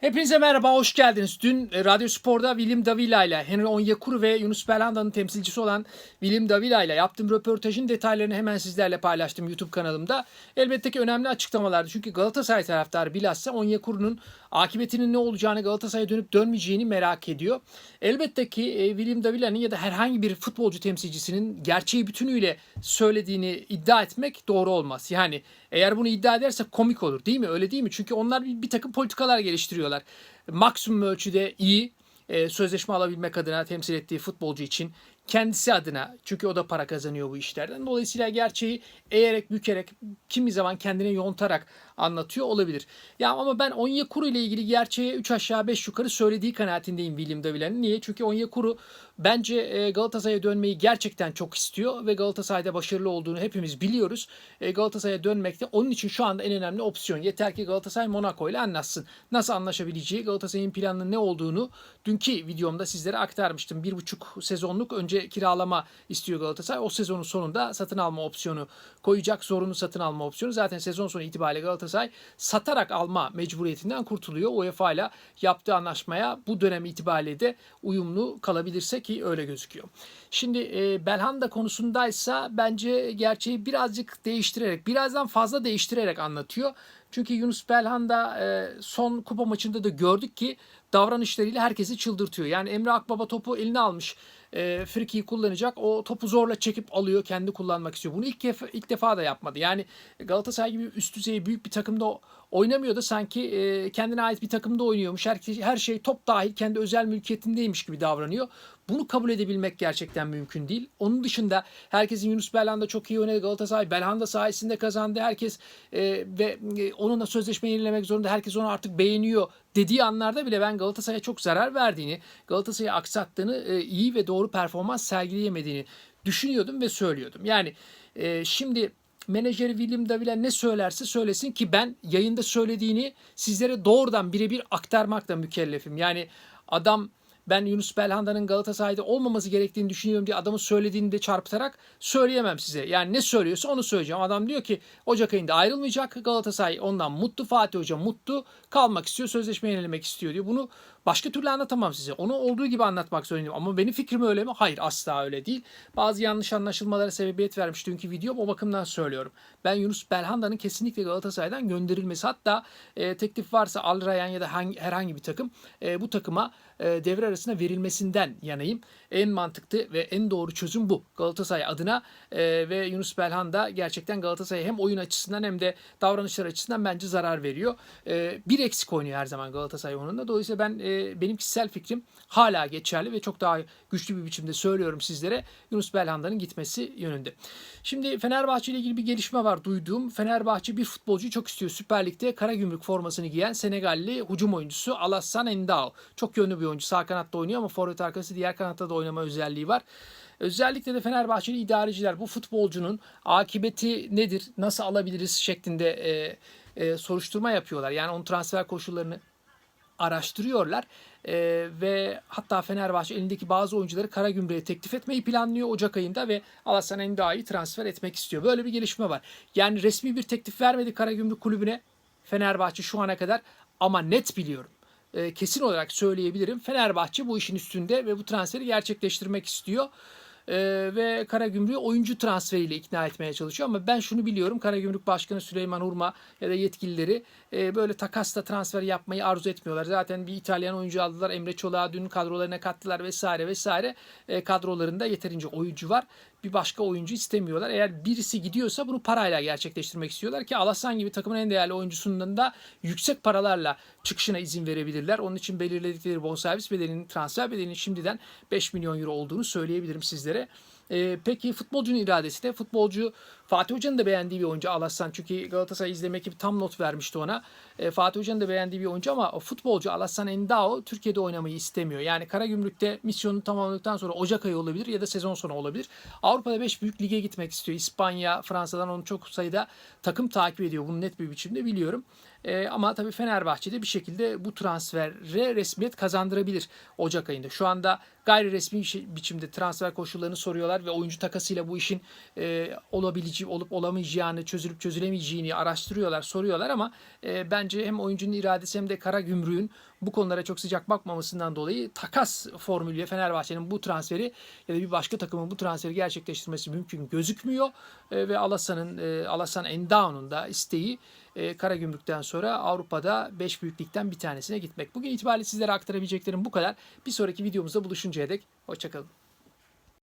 Hepinize merhaba, hoş geldiniz. Dün e, Radyo Spor'da William Davila ile Henry Onyekuru ve Yunus Belhanda'nın temsilcisi olan William Davila ile yaptığım röportajın detaylarını hemen sizlerle paylaştım YouTube kanalımda. Elbette ki önemli açıklamalardı. Çünkü Galatasaray taraftarı bilhassa Onyekuru'nun akıbetinin ne olacağını Galatasaray'a dönüp dönmeyeceğini merak ediyor. Elbette ki e, William Davila'nın ya da herhangi bir futbolcu temsilcisinin gerçeği bütünüyle söylediğini iddia etmek doğru olmaz. Yani eğer bunu iddia ederse komik olur değil mi? Öyle değil mi? Çünkü onlar bir, bir takım politikalar geliştiriyorlar. Maksimum ölçüde iyi e, sözleşme alabilmek adına temsil ettiği futbolcu için kendisi adına çünkü o da para kazanıyor bu işlerden. Dolayısıyla gerçeği eğerek bükerek kimi zaman kendine yontarak anlatıyor olabilir. Ya ama ben Onyekuru ile ilgili gerçeği 3 aşağı 5 yukarı söylediği kanaatindeyim William Davila'nın. Niye? Çünkü Onyekuru bence e, Galatasaray'a dönmeyi gerçekten çok istiyor ve Galatasaray'da başarılı olduğunu hepimiz biliyoruz. E, Galatasaray'a dönmekte onun için şu anda en önemli opsiyon. Yeter ki Galatasaray Monaco ile anlaşsın. Nasıl anlaşabileceği, Galatasaray'ın planının ne olduğunu dünkü videomda sizlere aktarmıştım. Bir buçuk sezonluk önce kiralama istiyor Galatasaray. O sezonun sonunda satın alma opsiyonu koyacak. Zorunlu satın alma opsiyonu. Zaten sezon sonu itibariyle Galatasaray satarak alma mecburiyetinden kurtuluyor. UEFA ile yaptığı anlaşmaya bu dönem itibariyle de uyumlu kalabilirse ki öyle gözüküyor. Şimdi e, Belhanda konusundaysa bence gerçeği birazcık değiştirerek, birazdan fazla değiştirerek anlatıyor. Çünkü Yunus Belhanda e, son kupa maçında da gördük ki davranışlarıyla herkesi çıldırtıyor. Yani Emre Akbaba topu eline almış. E, Friki'yi kullanacak. O topu zorla çekip alıyor. Kendi kullanmak istiyor. Bunu ilk, defa, ilk defa da yapmadı. Yani Galatasaray gibi üst düzey büyük bir takımda oynamıyor da sanki e, kendine ait bir takımda oynuyormuş. Her, her şey top dahil kendi özel mülkiyetindeymiş gibi davranıyor. Bunu kabul edebilmek gerçekten mümkün değil. Onun dışında herkesin Yunus Belhanda çok iyi oynadı. Galatasaray Belhanda sayesinde kazandı. Herkes e, ve e, onunla sözleşme yenilemek zorunda. Herkes onu artık beğeniyor dediği anlarda bile ben Galatasaray'a çok zarar verdiğini, Galatasaray'ı aksattığını, e, iyi ve doğru performans sergileyemediğini düşünüyordum ve söylüyordum. Yani e, şimdi menajeri William Davila ne söylerse söylesin ki ben yayında söylediğini sizlere doğrudan birebir aktarmakla mükellefim. Yani adam ben Yunus Belhanda'nın Galatasaray'da olmaması gerektiğini düşünüyorum diye adamın söylediğini de çarpıtarak söyleyemem size. Yani ne söylüyorsa onu söyleyeceğim. Adam diyor ki Ocak ayında ayrılmayacak. Galatasaray ondan mutlu. Fatih Hoca mutlu. Kalmak istiyor. Sözleşme yenilemek istiyor diyor. Bunu başka türlü anlatamam size. Onu olduğu gibi anlatmak zorundayım. Ama benim fikrim öyle mi? Hayır asla öyle değil. Bazı yanlış anlaşılmalara sebebiyet vermiş dünkü videom. O bakımdan söylüyorum. Ben Yunus Belhanda'nın kesinlikle Galatasaray'dan gönderilmesi hatta e, teklif varsa Al Rayyan ya da hangi, herhangi bir takım e, bu takıma e, devre arasına verilmesinden yanayım. En mantıklı ve en doğru çözüm bu. Galatasaray adına e, ve Yunus Belhanda gerçekten Galatasaray'a hem oyun açısından hem de davranışlar açısından bence zarar veriyor. E, bir eksik oynuyor her zaman Galatasaray onunla. Dolayısıyla ben e, benim kişisel fikrim hala geçerli ve çok daha güçlü bir biçimde söylüyorum sizlere. Yunus Belhanda'nın gitmesi yönünde. Şimdi Fenerbahçe ile ilgili bir gelişme var duyduğum. Fenerbahçe bir futbolcuyu çok istiyor. Süper Lig'de Karagümrük formasını giyen Senegalli hücum oyuncusu Alassane Endao. Çok yönlü bir oyuncu. Sağ kanatta oynuyor ama forvet arkası diğer kanatta da oynama özelliği var. Özellikle de Fenerbahçeli idareciler bu futbolcunun akıbeti nedir, nasıl alabiliriz şeklinde e, e, soruşturma yapıyorlar. Yani onun transfer koşullarını araştırıyorlar. Ee, ve hatta Fenerbahçe elindeki bazı oyuncuları Karagümrük'e teklif etmeyi planlıyor Ocak ayında ve Alassane Enda'yı transfer etmek istiyor. Böyle bir gelişme var. Yani resmi bir teklif vermedi Karagümrük kulübüne Fenerbahçe şu ana kadar ama net biliyorum. Ee, kesin olarak söyleyebilirim. Fenerbahçe bu işin üstünde ve bu transferi gerçekleştirmek istiyor. Ee, ve Karagümrük'ü oyuncu transferiyle ikna etmeye çalışıyor. Ama ben şunu biliyorum. Karagümrük Başkanı Süleyman Urma ya da yetkilileri e, böyle takasla transfer yapmayı arzu etmiyorlar. Zaten bir İtalyan oyuncu aldılar. Emre Çolak'ı dün kadrolarına kattılar vesaire vesaire. E, kadrolarında yeterince oyuncu var. Bir başka oyuncu istemiyorlar. Eğer birisi gidiyorsa bunu parayla gerçekleştirmek istiyorlar ki Alassan gibi takımın en değerli oyuncusundan da yüksek paralarla çıkışına izin verebilirler. Onun için belirledikleri bonservis bedelinin transfer bedelinin şimdiden 5 milyon euro olduğunu söyleyebilirim sizlere. Ee, peki futbolcunun iradesi de futbolcu Fatih Hoca'nın da beğendiği bir oyuncu Alassan. Çünkü Galatasaray izleme ekibi tam not vermişti ona. Ee, Fatih Hoca'nın da beğendiği bir oyuncu ama futbolcu Alassan Endao Türkiye'de oynamayı istemiyor. Yani Karagümrük'te misyonunu tamamladıktan sonra Ocak ayı olabilir ya da sezon sonu olabilir. Avrupa'da 5 büyük lige gitmek istiyor. İspanya, Fransa'dan onu çok sayıda takım takip ediyor. Bunu net bir biçimde biliyorum. E, ama tabii Fenerbahçe'de bir şekilde bu transfere resmiyet kazandırabilir Ocak ayında. Şu anda gayri resmi biçimde transfer koşullarını soruyorlar ve oyuncu takasıyla bu işin e, olabileceği olup olamayacağını, çözülüp çözülemeyeceğini araştırıyorlar, soruyorlar ama e, bence hem oyuncunun iradesi hem de Kara Gümrük'ün bu konulara çok sıcak bakmamasından dolayı takas formülüyle Fenerbahçe'nin bu transferi ya da bir başka takımın bu transferi gerçekleştirmesi mümkün gözükmüyor. E, ve Alassa'nın e, Alassan Endown'un da isteği e, Karagümrük'ten sonra Avrupa'da 5 büyük ligden bir tanesine gitmek. Bugün itibariyle sizlere aktarabileceklerim bu kadar. Bir sonraki videomuzda buluşuncaya dek hoşçakalın.